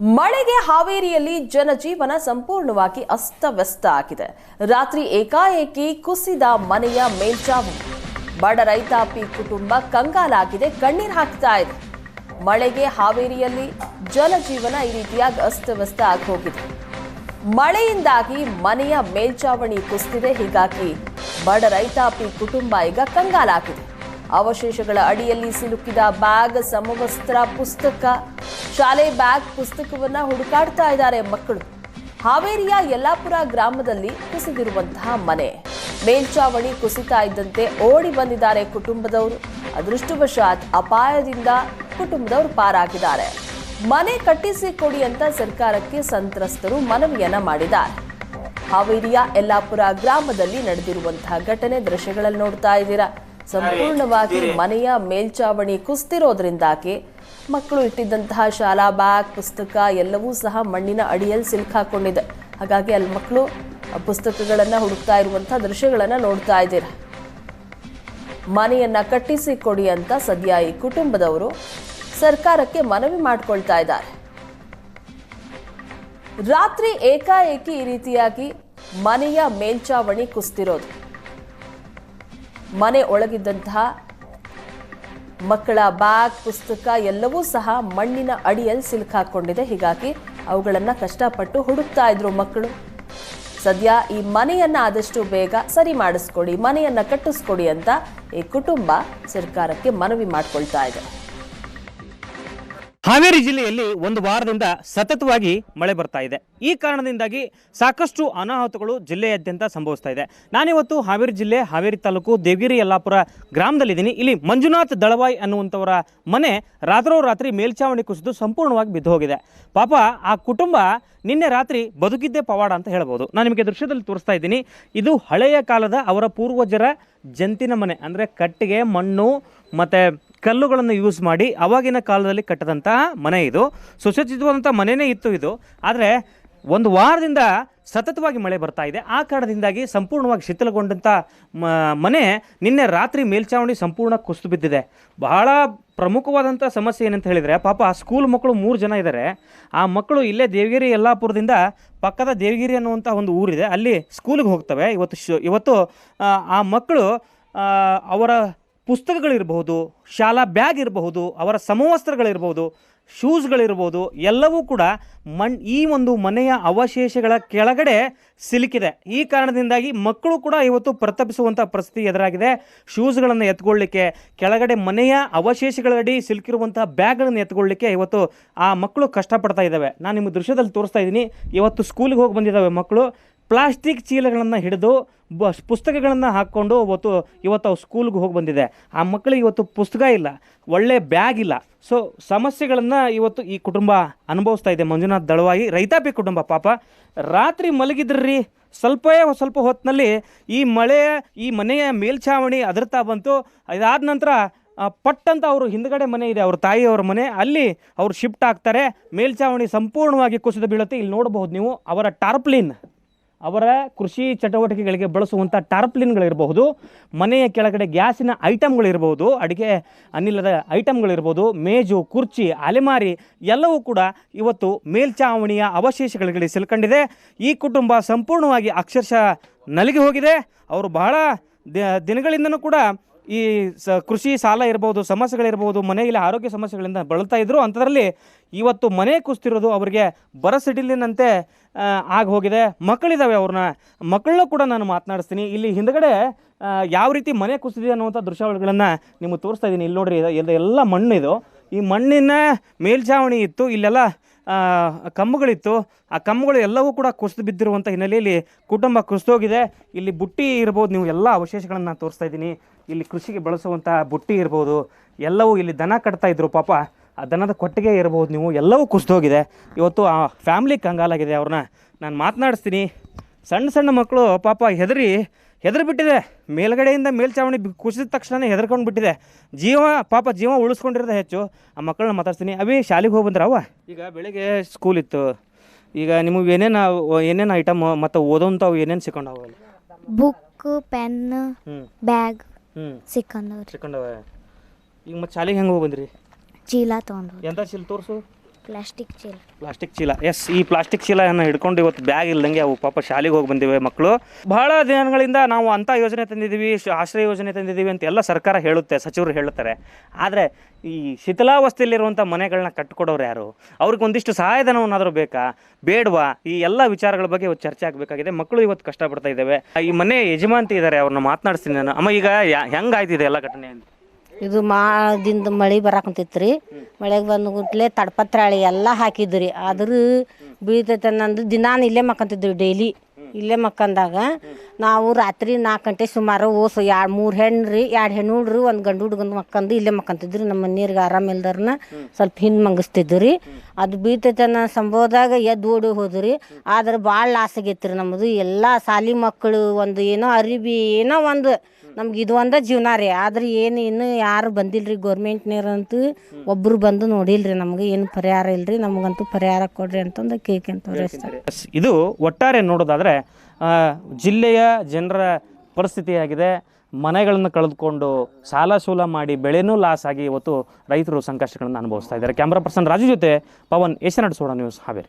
ಮಳೆಗೆ ಹಾವೇರಿಯಲ್ಲಿ ಜನಜೀವನ ಸಂಪೂರ್ಣವಾಗಿ ಅಸ್ತವ್ಯಸ್ತ ಆಗಿದೆ. ರಾತ್ರಿ ಏಕಾಏಕಿ ಕುಸಿದ ಮನೆಯ ಮೇಲ್ಚಾವು ಬಡ ರೈತಾಪಿ ಕುಟುಂಬ ಕಂಗಾಲಾಗಿದೆ, ಕಣ್ಣೀರು ಹಾಕ್ತಾ ಇದೆ. ಮಳೆಗೆ ಹಾವೇರಿಯಲ್ಲಿ ಜನಜೀವನ ಈ ರೀತಿಯಾಗಿ ಅಸ್ತವ್ಯಸ್ತ ಆಗಿ ಮಳೆಯಿಂದಾಗಿ ಮನೆಯ ಮೇಲ್ಚಾವಣಿ ಕುಸಿದಿದೆ, ಹೀಗಾಗಿ ಬಡ ರೈತಾಪಿ ಕುಟುಂಬ ಈಗ ಕಂಗಾಲಾಗಿದೆ. ಅವಶೇಷಗಳ ಅಡಿಯಲ್ಲಿ ಸಿಲುಕಿದ ಬ್ಯಾಗ್ ಸಮವಸ್ತ್ರ ಪುಸ್ತಕ, ಶಾಲೆ ಬ್ಯಾಗ್ ಪುಸ್ತಕವನ್ನ ಹುಡುಕಾಡ್ತಾ ಇದ್ದಾರೆ ಮಕ್ಕಳು. ಹಾವೇರಿಯ ಯಲ್ಲಾಪುರ ಗ್ರಾಮದಲ್ಲಿ ಕುಸಿದಿರುವಂತಹ ಮನೆ. ಮೇಲ್ಚಾವಣಿ ಕುಸಿತಾ ಇದ್ದಂತೆ ಓಡಿ ಬಂದಿದ್ದಾರೆ ಕುಟುಂಬದವರು. ಅದೃಷ್ಟವಶಾತ್ ಅಪಾಯದಿಂದ ಕುಟುಂಬದವರು ಪಾರಾಗಿದ್ದಾರೆ. ಮನೆ ಕಟ್ಟಿಸಿ ಕೊಡಿ ಅಂತ ಸರ್ಕಾರಕ್ಕೆ ಸಂತ್ರಸ್ತರು ಮನವಿಯನ್ನ ಮಾಡಿದ್ದಾರೆ. ಹಾವೇರಿಯ ಯಲ್ಲಾಪುರ ಗ್ರಾಮದಲ್ಲಿ ನಡೆದಿರುವಂತಹ ಘಟನೆ ದೃಶ್ಯಗಳಲ್ಲಿ ನೋಡ್ತಾ ಇದ್ದೀರಾ. ಸಂಪೂರ್ಣವಾಗಿ ಮನೆಯ ಮೇಲ್ಚಾವಣಿ ಕುಸ್ತಿರೋದ್ರಿಂದಾಗಿ ಮಕ್ಕಳು ಇಟ್ಟಿದ್ದಂತಹ ಶಾಲಾ ಬ್ಯಾಗ್ ಪುಸ್ತಕ ಎಲ್ಲವೂ ಸಹ ಮಣ್ಣಿನ ಅಡಿಯಲ್ಲಿ ಸಿಲುಕಾಕೊಂಡಿದೆ ಹಾಗಾಗಿ ಅಲ್ಲಿ ಮಕ್ಕಳು ಪುಸ್ತಕಗಳನ್ನು ಪುಸ್ತಕಗಳನ್ನ ಹುಡುಕ್ತಾ ಇರುವಂತಹ ದೃಶ್ಯಗಳನ್ನ ನೋಡ್ತಾ ಇದ್ದೀರ? ಮನೆಯನ್ನ ಕಟ್ಟಿಸಿ ಕೊಡಿ ಅಂತ ಸದ್ಯ ಈ ಕುಟುಂಬದವರು ಸರ್ಕಾರಕ್ಕೆ ಮನವಿ ಮಾಡ್ಕೊಳ್ತಾ ಇದ್ದಾರೆ. ರಾತ್ರಿ ಏಕಾಏಕಿ ಈ ರೀತಿಯಾಗಿ ಮನೆಯ ಮೇಲ್ಚಾವಣಿ ಕುಸ್ತಿರೋದು. ಮನೆ ಒಳಗಿದ್ದಂತಹ ಮಕ್ಕಳ ಬ್ಯಾಗ್, ಪುಸ್ತಕ ಎಲ್ಲವೂ ಸಹ ಮಣ್ಣಿನ ಅಡಿಯಲ್ಲಿ ಸಿಲುಕಾಕೊಂಡಿದೆ ಹೀಗಾಗಿ ಅವುಗಳನ್ನು ಕಷ್ಟಪಟ್ಟು ಹುಡುಕ್ತಾ ಇದ್ರು ಮಕ್ಕಳು. ಸದ್ಯ ಈ ಮನೆಯನ್ನು ಆದಷ್ಟು ಬೇಗ ಸರಿ ಮಾಡಿಸ್ಕೊಡಿ, ಮನೆಯನ್ನು ಕಟ್ಟಿಸ್ಕೊಡಿ ಅಂತ ಈ ಕುಟುಂಬ ಸರ್ಕಾರಕ್ಕೆ ಮನವಿ ಮಾಡಿಕೊಳ್ತಾ ಇದೆ. ಹಾವೇರಿ ಜಿಲ್ಲೆಯಲ್ಲಿ ಒಂದು ವಾರದಿಂದ ಸತತವಾಗಿ ಮಳೆ ಬರ್ತಾ ಇದೆ. ಈ ಕಾರಣದಿಂದಾಗಿ ಸಾಕಷ್ಟು ಅನಾಹುತಗಳು ಜಿಲ್ಲೆಯಾದ್ಯಂತ ಸಂಭವಿಸ್ತಾ ಇದೆ. ನಾನಿವತ್ತು ಹಾವೇರಿ ಜಿಲ್ಲೆ, ಹಾವೇರಿ ತಾಲೂಕು, ದೇವಗಿರಿ, ಯಲ್ಲಾಪುರ ಗ್ರಾಮದಲ್ಲಿದ್ದೀನಿ ಇಲ್ಲಿ ಮಂಜುನಾಥ್ ದಳವಾಯ್ ಅನ್ನುವಂಥವರ ಮನೆ ರಾತ್ರೋರಾತ್ರಿ ಮೇಲ್ಛಾವಣಿ ಕುಸಿದು ಸಂಪೂರ್ಣವಾಗಿ ಬಿದ್ದು ಹೋಗಿದೆ. ಪಾಪ ಆ ಕುಟುಂಬ ನಿನ್ನೆ ರಾತ್ರಿ ಬದುಕಿದ್ದೇ ಪವಾಡ ಅಂತ ಹೇಳ್ಬೋದು. ನಾನು ನಿಮಗೆ ದೃಶ್ಯದಲ್ಲಿ ತೋರಿಸ್ತಾ ಇದ್ದೀನಿ. ಇದು ಹಳೆಯ ಕಾಲದ ಅವರ ಪೂರ್ವಜರ ಜಂತಿನ ಮನೆ, ಅಂದರೆ ಕಟ್ಟಿಗೆ, ಮಣ್ಣು, ಮತ್ತು ಕಲ್ಲುಗಳನ್ನು ಯೂಸ್ ಮಾಡಿ ಅವಾಗಿನ ಕಾಲದಲ್ಲಿ ಕಟ್ಟದಂತಹ ಮನೆ ಇದು. ಸುಸಜ್ಜಿತವಾದಂಥ ಮನೆಯೇ ಇತ್ತು ಇದು. ಆದರೆ ಒಂದು ವಾರದಿಂದ ಸತತವಾಗಿ ಮಳೆ ಬರ್ತಾ ಇದೆ. ಆ ಕಾರಣದಿಂದಾಗಿ ಸಂಪೂರ್ಣವಾಗಿ ಶಿಥಿಲಗೊಂಡಂಥ ಮನೆ ನಿನ್ನೆ ರಾತ್ರಿ ಮೇಲ್ಚಾವಣಿ ಸಂಪೂರ್ಣ ಕುಸಿದು ಬಿದ್ದಿದೆ. ಬಹಳ ಪ್ರಮುಖವಾದಂಥ ಸಮಸ್ಯೆ ಏನಂತ ಹೇಳಿದರೆ, ಪಾಪ ಆ ಸ್ಕೂಲ್ ಮಕ್ಕಳು ಮೂರು ಜನ ಇದ್ದಾರೆ ಆ ಮಕ್ಕಳು ಇಲ್ಲೇ ದೇವಗಿರಿ ಯಲ್ಲಾಪುರದಿಂದ ಪಕ್ಕದ ದೇವಗಿರಿ ಅನ್ನುವಂಥ ಒಂದು ಊರಿದೆ. ಅಲ್ಲಿ ಸ್ಕೂಲಿಗೆ ಹೋಗ್ತವೆ. ಇವತ್ತು ಶು, ಇವತ್ತು, ಆ ಮಕ್ಕಳು ಅವರ ಪುಸ್ತಕಗಳಿರಬಹುದು, ಶಾಲಾ ಬ್ಯಾಗ್ ಇರಬಹುದು ಅವರ ಸಮವಸ್ತ್ರಗಳಿರ್ಬೋದು ಶೂಸ್ಗಳಿರ್ಬೋದು ಎಲ್ಲವೂ ಕೂಡ ಮಣ್, ಈ ಒಂದು ಮನೆಯ ಅವಶೇಷಗಳ ಕೆಳಗಡೆ ಸಿಲುಕಿದೆ. ಈ ಕಾರಣದಿಂದಾಗಿ ಮಕ್ಕಳು ಕೂಡ ಇವತ್ತು ಪ್ರತಪಿಸುವಂಥ ಪರಿಸ್ಥಿತಿ ಎದುರಾಗಿದೆ. ಶೂಸ್ಗಳನ್ನು ಎತ್ಕೊಳ್ಳಿಕ್ಕೆ, ಕೆಳಗಡೆ ಮನೆಯ ಅವಶೇಷಗಳಡಿ ಸಿಲುಕಿರುವಂಥ ಬ್ಯಾಗ್ಗಳನ್ನು ಎತ್ಕೊಳ್ಳಿಕ್ಕೆ ಇವತ್ತು ಆ ಮಕ್ಕಳು ಕಷ್ಟಪಡ್ತಾ ಇದ್ದಾವೆ. ನಾನು ನಿಮ್ಮ ದೃಶ್ಯದಲ್ಲಿ ತೋರಿಸ್ತಾ ಇದ್ದೀನಿ. ಇವತ್ತು ಸ್ಕೂಲಿಗೆ ಹೋಗಿ ಬಂದಿದ್ದಾವೆ ಮಕ್ಕಳು. ಪ್ಲಾಸ್ಟಿಕ್ ಚೀಲಗಳನ್ನು ಹಿಡಿದು ಬ ಪುಸ್ತಕಗಳನ್ನು ಹಾಕ್ಕೊಂಡು ಇವತ್ತು ಇವತ್ತು ಅವು ಸ್ಕೂಲ್ಗೆ ಹೋಗಿ ಬಂದಿದೆ. ಆ ಮಕ್ಕಳಿಗೆ ಇವತ್ತು ಪುಸ್ತಕ ಇಲ್ಲ, ಒಳ್ಳೆ ಬ್ಯಾಗ್ ಇಲ್ಲ. ಸೊ ಸಮಸ್ಯೆಗಳನ್ನು ಇವತ್ತು ಈ ಕುಟುಂಬ ಅನುಭವಿಸ್ತಾ ಇದೆ. ಮಂಜುನಾಥ್ ದಳವಾಯಿ ರೈತಾಪಿ ಕುಟುಂಬ ಪಾಪ. ರಾತ್ರಿ ಮಲಗಿದ್ರಿ ಸ್ವಲ್ಪ ಸ್ವಲ್ಪ ಹೊತ್ತಿನಲ್ಲಿ ಈ ಮಳೆ ಈ ಮನೆಯ ಮೇಲ್ಛಾವಣಿ ಅದರ್ತಾ ಬಂತು. ಇದಾದ ನಂತರ ಪಟ್ಟಂತ ಅವರು ಹಿಂದ್ಗಡೆ ಮನೆ ಇದೆ, ಅವ್ರ ತಾಯಿಯವ್ರ ಮನೆ. ಅಲ್ಲಿ ಅವರು ಶಿಫ್ಟ್ ಆಗ್ತಾರೆ. ಮೇಲ್ಛಾವಣಿ ಸಂಪೂರ್ಣವಾಗಿ ಕುಸಿದು ಬೀಳುತ್ತೆ. ಇಲ್ಲಿ ನೋಡಬಹುದು ನೀವು ಅವರ ಟಾರ್ಪ್ಲಿನ್. ಅವರ ಕೃಷಿ ಚಟುವಟಿಕೆಗಳಿಗೆ ಬಳಸುವಂಥ ಟಾರ್ಪ್ಲಿನ್ಗಳಿರಬಹುದು, ಮನೆಯ ಕೆಳಗಡೆ ಗ್ಯಾಸಿನ ಐಟಮ್ಗಳಿರ್ಬೋದು ಅಡುಗೆ ಅನಿಲದ ಐಟಮ್ಗಳಿರ್ಬೋದು ಮೇಜು, ಕುರ್ಚಿ, ಅಲೆಮಾರಿ ಎಲ್ಲವೂ ಕೂಡ ಇವತ್ತು ಮೇಲ್ಛಾವಣಿಯ ಅವಶೇಷಗಳಿಗೆ ಸಿಲ್ಕೊಂಡಿದೆ. ಈ ಕುಟುಂಬ ಸಂಪೂರ್ಣವಾಗಿ ಅಕ್ಷರಶಃ ನಲಿಗೆ ಹೋಗಿದೆ. ಅವರು ಬಹಳ ದಿನಗಳಿಂದನೂ ಕೂಡ ಈ ಸ ಕೃಷಿ ಸಾಲ ಇರ್ಬೋದು, ಸಮಸ್ಯೆಗಳಿರ್ಬೋದು ಮನೆಯಲ್ಲಿ ಆರೋಗ್ಯ ಸಮಸ್ಯೆಗಳಿಂದ ಬಳಲ್ತಾ ಇದ್ದರು ಅಂಥದ್ರಲ್ಲಿ ಇವತ್ತು ಮನೆ ಕುಸ್ತಿರೋದು ಅವರಿಗೆ ಬರಸಿಡಿಲಿನಂತೆ ಆಗಿ ಹೋಗಿದೆ ಮಕ್ಕಳಿದ್ದಾವೆ ಅವ್ರನ್ನ ಮಕ್ಕಳನ್ನ ಕೂಡ ನಾನು ಮಾತನಾಡಿಸ್ತೀನಿ. ಇಲ್ಲಿ ಹಿಂದ್ಗಡೆ ಯಾವ ರೀತಿ ಮನೆ ಕುಸಿದಿದೆ ಅನ್ನುವಂಥ ದೃಶ್ಯಾವಳಿಗಳನ್ನು ನಿಮಗೆ ತೋರಿಸ್ತಾ ಇದ್ದೀನಿ. ಇಲ್ಲಿ ನೋಡ್ರಿ, ಇದು ಎಲ್ಲ ಮಣ್ಣು ಮಣ್ಣಿದು. ಈ ಮಣ್ಣಿನ ಮೇಲ್ಛಾವಣಿ ಇತ್ತು. ಇಲ್ಲೆಲ್ಲ ಆ, ಕಂಬಗಳಿತ್ತು ಆ ಕಮ್ಮುಗಳು ಎಲ್ಲವೂ ಕೂಡ ಕುಸಿದು ಬಿದ್ದಿರುವಂಥ ಹಿನ್ನೆಲೆಯಲ್ಲಿ ಕುಟುಂಬ ಕುಸಿದೋಗಿದೆ. ಇಲ್ಲಿ ಬುಟ್ಟಿ ಇರ್ಬೋದು ನೀವು ಎಲ್ಲ ಅವಶೇಷಗಳನ್ನು ನಾನು ತೋರಿಸ್ತಾ ಇದ್ದೀನಿ. ಇಲ್ಲಿ ಕೃಷಿಗೆ ಬಳಸುವಂಥ ಬುಟ್ಟಿ ಇರ್ಬೋದು ಎಲ್ಲವೂ ಇಲ್ಲಿ ದನ ಕಟ್ತಾ ಇದ್ರು ಪಾಪ. ಆ ದನದ ಕೊಟ್ಟಿಗೆ ಇರ್ಬೋದು ನೀವು ಎಲ್ಲವೂ ಕುಸಿದೋಗಿದೆ. ಇವತ್ತು ಆ ಫ್ಯಾಮ್ಲಿ ಕಂಗಾಲಾಗಿದೆ ಅವ್ರನ್ನ. ನಾನು ಮಾತನಾಡಿಸ್ತೀನಿ. ಸಣ್ಣ ಸಣ್ಣ ಮಕ್ಕಳು ಪಾಪ ಹೆದರಿ ಹೆದರಿ ಬಿಟ್ಟಿದೆ ಮೇಲ್ಗಡೆಯಿಂದ ಮೇಲ್ಚಾವಣಿ ಕುಸಿದ ತಕ್ಷಣ ಹೆದರ್ಕೊಂಡು ಬಿಟ್ಟಿದೆ ಜೀವ ಪಾಪ ಜೀವ ಉಳಿಸ್ಕೊಂಡಿರೋದು ಹೆಚ್ಚು. ಆ ಮಕ್ಕಳನ್ನ ಮಾತಾಡ್ತೀನಿ ಅವೇ ಶಾಲೆಗೆ ಹೋಗಿ ಬಂದ್ರವ ಈಗ ಬೆಳಿಗ್ಗೆ ಸ್ಕೂಲ್ ಇತ್ತು. ಈಗ ನಿಮಗೆ ಏನೇನು ಏನೇನು ಐಟಮ್ ಮತ್ತು ಓದೋಂಥವು ಏನೇನು ಸಿಕ್ಕೊಂಡವ ಬುಕ್ ಪೆನ್ ಹ್ಞೂ ಬ್ಯಾಗ್ ಹ್ಞೂ ಸಿಕ್ಕಂದವ್ರಿ ಸಿಕ್ಕೊಂಡವ. ಈಗ ಮತ್ತೆ ಶಾಲೆಗೆ ಹೆಂಗೆ ಹೋಗಿ ಬಂದ್ರಿ? ಚೀಲ ತೊಗೊಂಡು ಎಂಥ ಚೀಲ ತೋರಿಸು? ಪ್ಲಾಸ್ಟಿಕ್ ಚೀಲ. ಪ್ಲಾಸ್ಟಿಕ್ ಚೀಲ. ಎಸ್ ಈ ಪ್ಲಾಸ್ಟಿಕ್ ಚೀಲವನ್ನು ಹಿಡ್ಕೊಂಡು ಇವತ್ತು ಬ್ಯಾಗ್ ಇಲ್ದಂಗೆ ಅವು ಪಾಪ ಶಾಲೆಗೆ ಹೋಗಿ ಬಂದಿವೆ ಮಕ್ಕಳು ಬಹಳ ದಿನಗಳಿಂದ ನಾವು ಅಂಥ ಯೋಜನೆ ತಂದಿದ್ದೀವಿ ಆಶ್ರಯ ಯೋಜನೆ ತಂದಿದ್ದೀವಿ ಅಂತ ಎಲ್ಲ ಸರ್ಕಾರ ಹೇಳುತ್ತೆ, ಸಚಿವರು ಹೇಳುತ್ತಾರೆ. ಆದರೆ ಈ ಶಿಥಿಲಾವಸ್ಥೆಯಲ್ಲಿರುವಂಥ ಮನೆಗಳನ್ನ ಕಟ್ಕೊಡೋರು ಯಾರು? ಅವ್ರಿಗೆ ಒಂದಿಷ್ಟು ಸಹಾಯಧನವನ್ನಾದರೂ ಬೇಕಾ? ಬೇಡವಾ? ಈ ಎಲ್ಲ ವಿಚಾರಗಳ ಬಗ್ಗೆ ಇವತ್ತು ಚರ್ಚೆ ಆಗಬೇಕಾಗಿದೆ. ಮಕ್ಕಳು ಇವತ್ತು ಕಷ್ಟಪಡ್ತಾ ಇದ್ದಾವೆ. ಈ ಮನೆ ಯಜಮಾಂತಿ ಇದ್ದಾರೆ, ಅವ್ರನ್ನ ಮಾತನಾಡಿಸ್ತೀನಿ ನಾನು. ಅಮ್ಮ, ಈಗ ಹೆಂಗಾಯ್ತಿದೆ ಎಲ್ಲ ಘಟನೆ ಅಂತ? ಇದು ಮಾದಿಂದ ಮಳೆ ಬರಾಕಂತಿತ್ತು ರೀ ಮಳೆಗೆ ಬಂದು ಕೂಡಲೇ ತಡಪತ್ರಾಳಿ ಎಲ್ಲ ಹಾಕಿದ್ರಿ. ಆದರೂ ಬೀಳ್ತೈತೆ ನಂದು ದಿನಾನು ಇಲ್ಲೇ ಮಕ್ಕಂತಿದ್ವಿ ಡೈಲಿ. ಇಲ್ಲೇ ಮಕ್ಕಂದಾಗ ನಾವು ರಾತ್ರಿ ನಾಲ್ಕು ಗಂಟೆ ಸುಮಾರು ಓಸು ಎರಡು ಮೂರು ಹೆಣ್ಣು ರೀ ಎರಡು ಹೆಣ್ಣು ಹುಡ್ರು ಒಂದು ಗಂಡು ಹುಡ್ಗಂದು ಮಕ್ಕಂದು ಇಲ್ಲೇ ಮಕ್ಕಂತಿದ್ರು. ನಮ್ಮ ಮನೆಯವ್ರಿಗೆ ಆರಾಮ ಇಲ್ದಾರನ ಸ್ವಲ್ಪ ಹಿಂದೆ ಮಂಗಿಸ್ತಿದ್ದು ರೀ ಅದು ಬೀಳ್ತೈತನ ಸಂಭವದಾಗ ಎದ್ದು ಓಡಿ ಹೋದ್ರಿ. ಆದ್ರೆ ಭಾಳ ಲಾಸ್ ಆಗೈತೆ ರೀ ನಮ್ಮದು ಎಲ್ಲ ಸಾಲಿ ಮಕ್ಕಳು ಒಂದು ಏನೋ ಅರಿಬಿ ಏನೋ ಒಂದು ನಮ್ಗೆ ಇದು ಒಂದ ಜೀವನ ರೀ. ಆದ್ರೆ ಏನು ಇನ್ನು ಯಾರು ಬಂದಿಲ್ಲ ರೀ ಗೌರ್ಮೆಂಟ್ನವ್ರಂತೂ ಒಬ್ಬರು ಬಂದು ನೋಡಿಲ್ರಿ ನಮ್ಗೆ, ಏನು ಪರಿಹಾರ ಇಲ್ರಿ, ನಮಗಂತೂ ಪರಿಹಾರ ಕೊಡ್ರಿ ಅಂತಂದು ಕೇಳ್ಕೊಂತವ್ರಿ ಅಂತ ಇದು ಒಟ್ಟಾರೆ ನೋಡೋದಾದ್ರೆ ಜಿಲ್ಲೆಯ ಜನರ ಪರಿಸ್ಥಿತಿಯಾಗಿದೆ ಮನೆಗಳನ್ನು ಕಳೆದುಕೊಂಡು ಸಾಲ ಸೂಲ ಮಾಡಿ ಬೆಳೆನೂ ಲಾಸ್ ಆಗಿ ಇವತ್ತು ರೈತರು ಸಂಕಷ್ಟಗಳನ್ನು ಅನುಭವಿಸ್ತಾ ಇದ್ದಾರೆ. ಕ್ಯಾಮ್ರಾ ಪರ್ಸನ್ ರಾಜು ಜೊತೆ ಪವನ್ ಏಷ್ಯಾನೆಟ್ ಸೋಡ ನ್ಯೂಸ್, ಹಾವೇರಿ.